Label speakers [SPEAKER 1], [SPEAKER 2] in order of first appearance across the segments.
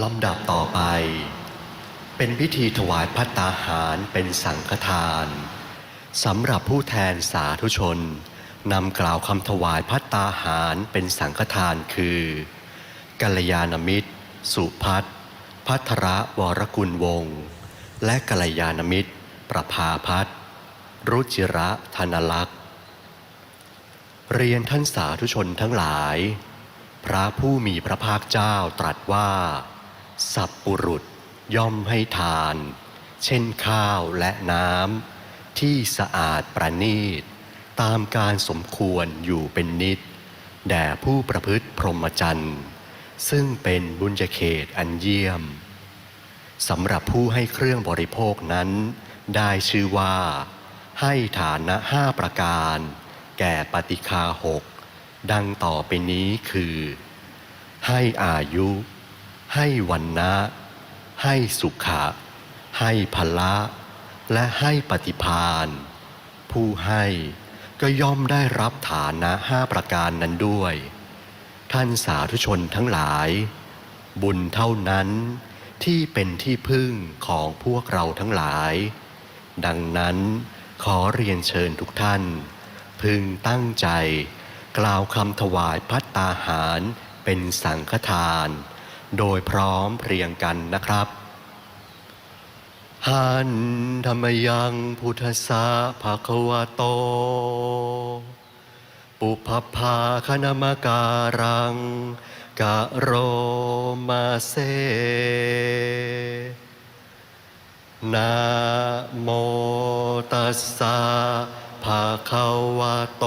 [SPEAKER 1] ลำดับต่อไป เป็นพิธีถวายพัตตาหารเป็นสังฆทานสำหรับผู้แทนสาธุชนนำกล่าวคำถวายพัตตาหารเป็นสังฆทานคือกัลยาณมิตร สุพัฒพัทระวรกุลวงศ์และกัลยาณมิตร ประภาพัฒรุจิระธนลักษ์ เรียนท่านสาธุชนทั้งหลาย พระผู้มีพระภาคเจ้าตรัสว่า สัพปุรุษย่อมให้ทาน เช่นข้าวและน้ำที่สะอาดประณีต ตามการสมควรอยู่เป็นนิด แด่ผู้ประพฤติพรหมจรรย์ซึ่งเป็นบุญเขตอันเยี่ยมสำหรับผู้ให้เครื่องบริโภคนั้น ได้ชื่อว่า ให้ฐานะห้าประการ แก่ปฏิคาหกดังต่อไปนี้คือ ให้อายุ ให้วันนะให้สุขะ ให้พละ และให้ปฏิพานผู้ให้ก็ย่อมได้รับฐานะห้าประการนั้นด้วย ท่านสาธุชนทั้งหลาย บุญเท่านั้นที่เป็นที่พึ่งของพวกเราทั้งหลาย ดังนั้นขอเรียนเชิญทุกท่าน พึงตั้งใจ กล่าวคำถวายพัตตาหารเป็นสังฆทาน โดยพร้อมเพรียงกันนะครับหันธรรมยังพุทธสสะภะควะโต ปุพพาคณมการังกะโรมาเซนะโมตัสสะภะควะโต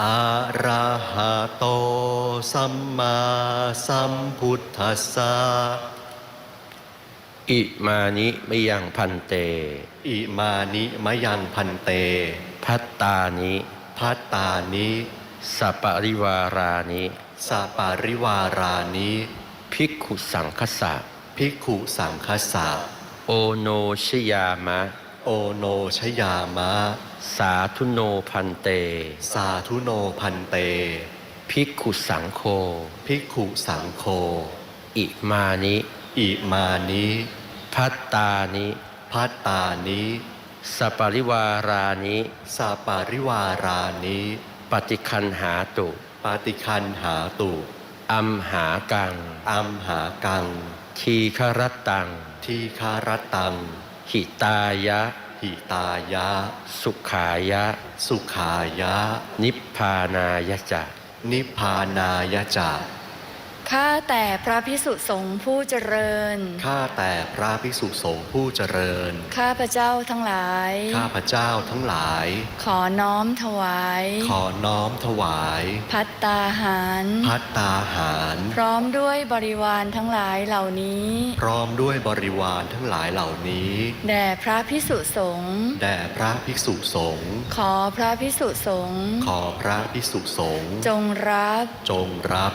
[SPEAKER 1] อะระหะโตสัมมาสัมพุทธัสสะ
[SPEAKER 2] อิมานิมยังพันเต
[SPEAKER 1] อิมานิมะยังพันเต
[SPEAKER 2] พัตตานิ
[SPEAKER 1] พัตตานิ
[SPEAKER 2] สัปปริวารานิ
[SPEAKER 1] สาปาริวารานิ
[SPEAKER 2] ภิกขุสังคสะ
[SPEAKER 1] ภิกขุสังคสะ
[SPEAKER 2] โอโนชยามะ
[SPEAKER 1] โอโนชยามะ
[SPEAKER 2] สาธุโนพันเต
[SPEAKER 1] สาธุโนพันเต
[SPEAKER 2] ภิกขุสังโฆ
[SPEAKER 1] ภิกขุสังโฆ
[SPEAKER 2] อิมานิ
[SPEAKER 1] อิมานิ
[SPEAKER 2] พัตตานิ
[SPEAKER 1] พัตตานิ
[SPEAKER 2] สัปปริวารานิ
[SPEAKER 1] สาปาริวารานิ
[SPEAKER 2] ปฏิคันหาตุ
[SPEAKER 1] ปาติคันหาตุ
[SPEAKER 2] อัมหากัง
[SPEAKER 1] อัมหากัง
[SPEAKER 2] ทีครตัง
[SPEAKER 1] ทีคารตัง
[SPEAKER 2] หิตายะ
[SPEAKER 1] หิตายะ
[SPEAKER 2] สุขายะ
[SPEAKER 1] สุขายะ
[SPEAKER 2] นิพพานายะจะ
[SPEAKER 1] นิพพานายะจา
[SPEAKER 3] ข้าแต่พระพิสุสงฆ์ผู้เจริญ
[SPEAKER 1] ข้าแต่พระภิกษุสงฆ์ผู้เจริญ
[SPEAKER 3] ข้าพระเจ้าทั้งหลาย
[SPEAKER 1] ข้าพระเจ้าทั้งหลาย
[SPEAKER 3] ขอน้อมถวาย
[SPEAKER 1] ขอน้อมถวาย
[SPEAKER 3] พัตตาหาร
[SPEAKER 1] พัตตาหาร
[SPEAKER 3] พร้อมด้วยบริวารทั้งหลายเหล่านี้
[SPEAKER 1] พร้อมด้วยบริวารทั้งหลายเหล่านี้
[SPEAKER 3] แด่พระพิสุสงฆ์
[SPEAKER 1] แด่พระภิกษุสงฆ์
[SPEAKER 3] ขอพระพิสุสงฆ์
[SPEAKER 1] ขอพระภิกษุสงฆ์
[SPEAKER 3] จงรับ
[SPEAKER 1] จงรับ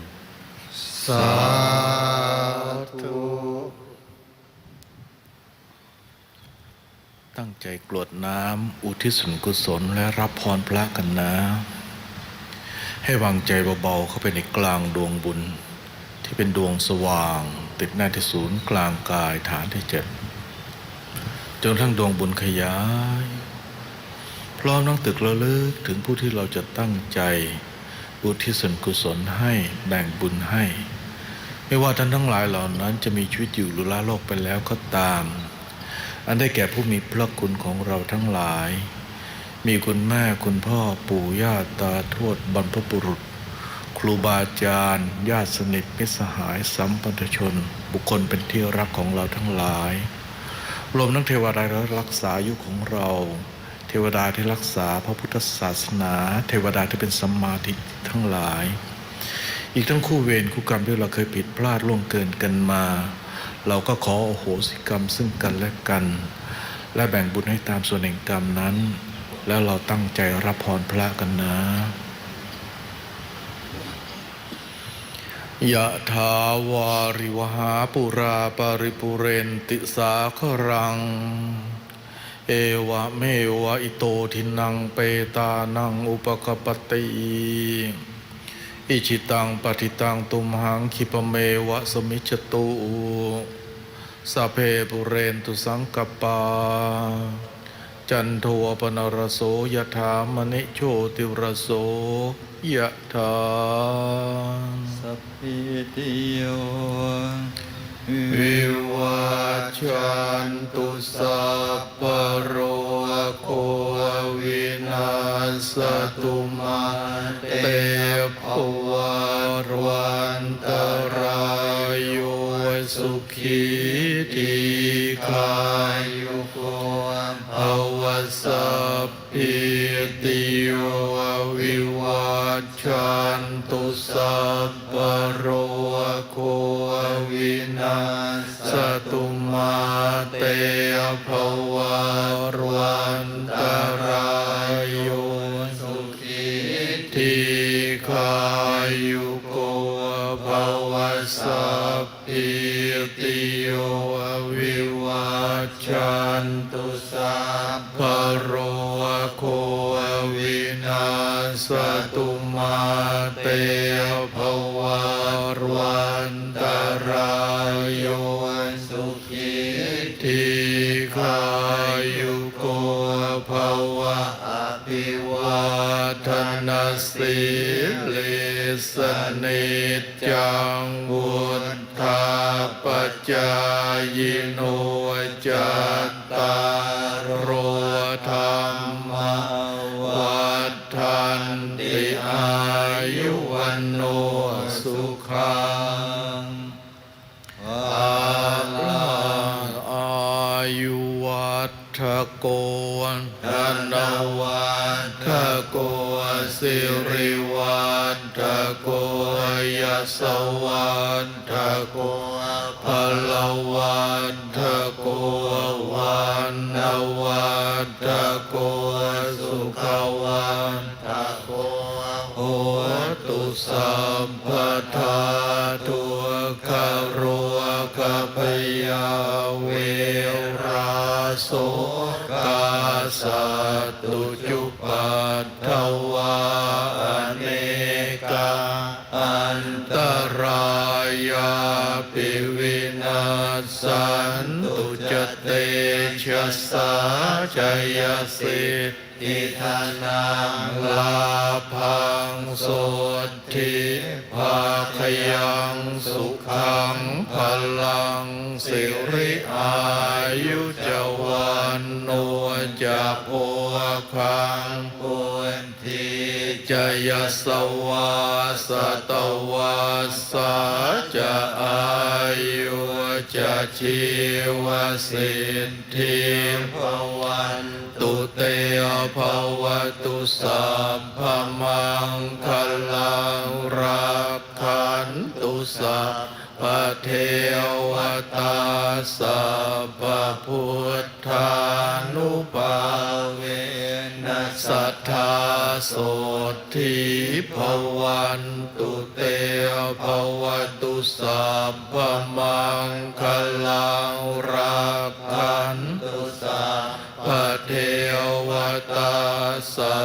[SPEAKER 4] สาธุตั้งใจกรวดน้ำอุทิศส่วนกุศลและรับพรพระกันนะ ให้วางใจเบาๆเข้าไปในกลางดวงบุญ ที่เป็นดวงสว่าง ติดหน้าที่ศูนย์กลางกายฐานที่เจ็ดจนทั้งดวงบุญขยาย พร้อมทั้งตึกระลึกถึงผู้ที่เราจะตั้งใจ อุทิศส่วนกุศลให้แบ่งบุญให้ ไม่ว่าท่านทั้งหลายเหล่านั้นจะมีชีวิตอยู่หรือละโลกไปแล้วก็ตาม อันได้แก่ผู้มีพระคุณของเราทั้งหลาย มีคุณแม่คุณพ่อปู่ย่าตาทวดบรรพบุรุษ ครูบาอาจารย์ ญาติสนิทมิตรสหายสัมพันธชน บุคคลเป็นที่รักของเราทั้งหลาย รวมทั้งเทวดาที่รักษาอายุของเรา เทวดาที่รักษาพระพุทธศาสนา เทวดาที่เป็นสัมมาทิฏฐิทั้งหลาย อีกทั้งคู่เวรคู่กรรมที่เราเคยผิดพลาดล่วงเกินกันมา เราก็ขอโอโหสิกรรมซึ่งกันและกัน และแบ่งบุญให้ตามส่วนแห่งกรรมนั้น แล้วเราตั้งใจรับพรพระกันนะยะถาวาริวหาปุราปาริปุเรนติสาครัง เอวะเมวะอิโตทินังเปตานังอุปกปปติอิชิตังปฏิตังตุมหังคิปเมวะสมิจตุสเพปุเรนตุสังกปา จันโทปนรโสยถามณิโชติรโสยะถา
[SPEAKER 5] สัพพิติโย
[SPEAKER 4] วิวัชันตุสัพพะโรโควินาสตุมาเตภวันวันตรายโยสุขีทีขายุโกภวสัพพิติโยวิวัชันตุสัพ มาเตภวันวันตรายโยสุขีทีขายุโกภวสัพพิติโยวิวัชชันตุสัพพโรโควินาสตุมาเต ลิสนิจจังวุธาปจายโนจัตตารโโกนธนวัฏโกสิริวัฏโกยสวัฏโกพลวัฏโกวันนวัฏโก สาจยสิทิธานังลาพังโสทิภาคยังสุขังพลังสิริอายุจวันโนจะโพคังปุนทีจยสวาสตวาสาจะอา ชีวสิทธิภวันตุเตภวตุสัพพมังคลังรักขันตุสัพพเทวตาสัพพุทธานุภาเวนัสัทธาโสทิภวันตุเตภวตุ สัพพมังคลังรักขันตุสัพเทวตาสั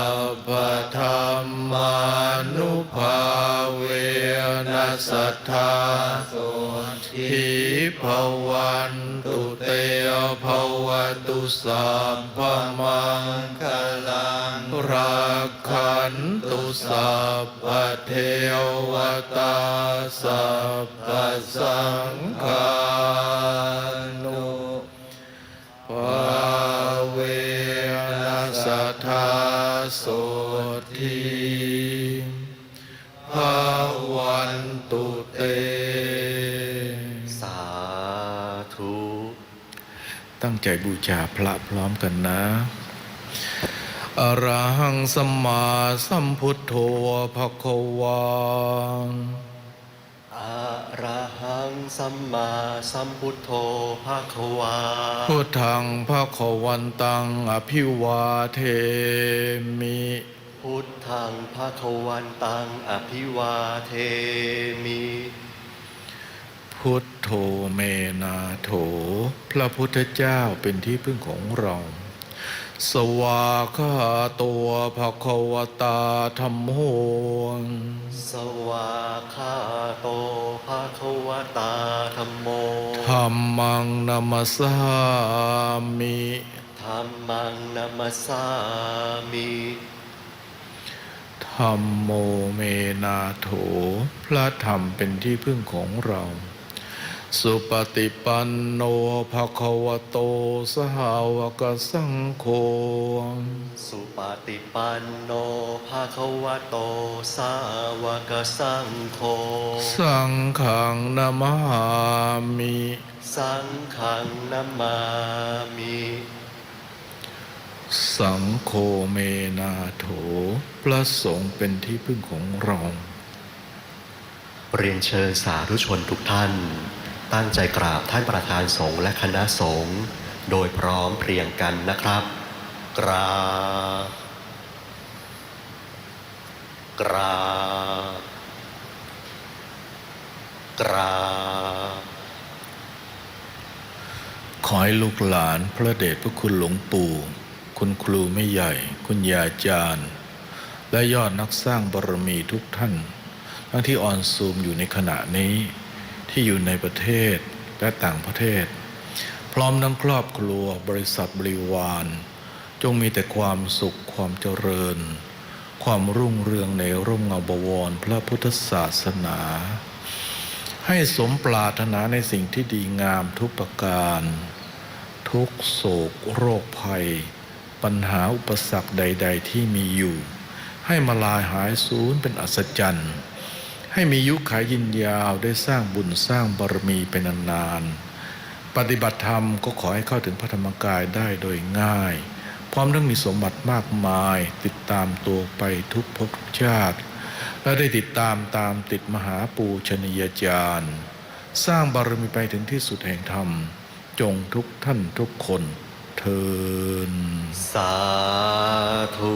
[SPEAKER 4] พธรรมานุภาเวนัสัทธาโสทิภวันตุเตภวตุสัพพมัง รักขันตุสัพพะเทวตาสัพพะสังฆานุภาเวนัสทธาโสทีภาวันตุเต
[SPEAKER 1] สาธุ
[SPEAKER 4] ตั้งใจบูชาพระพร้อมกันนะ อรหังสัมมาสัมพุทโธภะคะวา
[SPEAKER 1] อะระหังสัมมาสัมพุทโธภาควา
[SPEAKER 4] พุทธังภะคะวันตังอภิวาเทมิ
[SPEAKER 1] พุทธังภาควันตังอภิวาเทมิ
[SPEAKER 4] พุทโธเมนาโถ พระพุทธเจ้าเป็นที่พึ่งของเรา สวาคาตัวภะคะวตาธรรมโห
[SPEAKER 1] สวาคาโตภาควตาธรรมโม
[SPEAKER 4] ธรรมังนัมสสามิ
[SPEAKER 1] ธรรมังนัมสสามิ
[SPEAKER 4] ธรรมโมเมนาโถ พระธรรมเป็นที่พึ่งของเรา สุปฏิปันโนภะคะวะโตสหาวกสังโฆ
[SPEAKER 1] สุปฏิปันโนภาควโตสาวกสังโฆ
[SPEAKER 4] สังฆังนามามิ
[SPEAKER 1] สังฆังนามามิ
[SPEAKER 4] สังโฆเมนาโถ พระสงฆ์เป็นที่พึ่งของเรา
[SPEAKER 1] เรียนเชิญสาธุชนทุกท่าน ตั้งใจกราบท่านประธานสงฆ์และคณะสงฆ์โดยพร้อมเพรียงกันนะครับ กราบกราบกราบ
[SPEAKER 4] ขอให้ลูกหลานพระเดชพระคุณหลวงปู่ คุณครูไม่ใหญ่ คุณยาจารย์ และยอดนักสร้างบารมีทุกท่าน ทั้งที่ออนซูมอยู่ในขณะนี้ ที่อยู่ในประเทศและต่างประเทศ พร้อมทั้งครอบครัวบริษัทบริวาร จงมีแต่ความสุขความเจริญ ความรุ่งเรืองในร่มเงาบวรพระพุทธศาสนา ให้สมปรารถนาในสิ่งที่ดีงามทุกประการ ทุกโศกโรคภัย ปัญหาอุปสรรคใด ๆ ที่มีอยู่ ให้มาลายหายสูญเป็นอัศจรรย์ ให้มียุคขายยินยาวได้สร้างบุญสร้างบารมีเป็นนานๆ ปฏิบัติธรรมก็ขอให้เข้าถึงพระธรรมกายได้โดยง่าย พร้อมทั้งมีสมบัติมากมาย ติดตามตัวไปทุกภพทุกชาติ และได้ติดตามตามติดมหาปูชนียาจารย์ สร้างบารมีไปถึงที่สุดแห่งธรรม จงทุกท่านทุกคนเทิน
[SPEAKER 1] สาธุ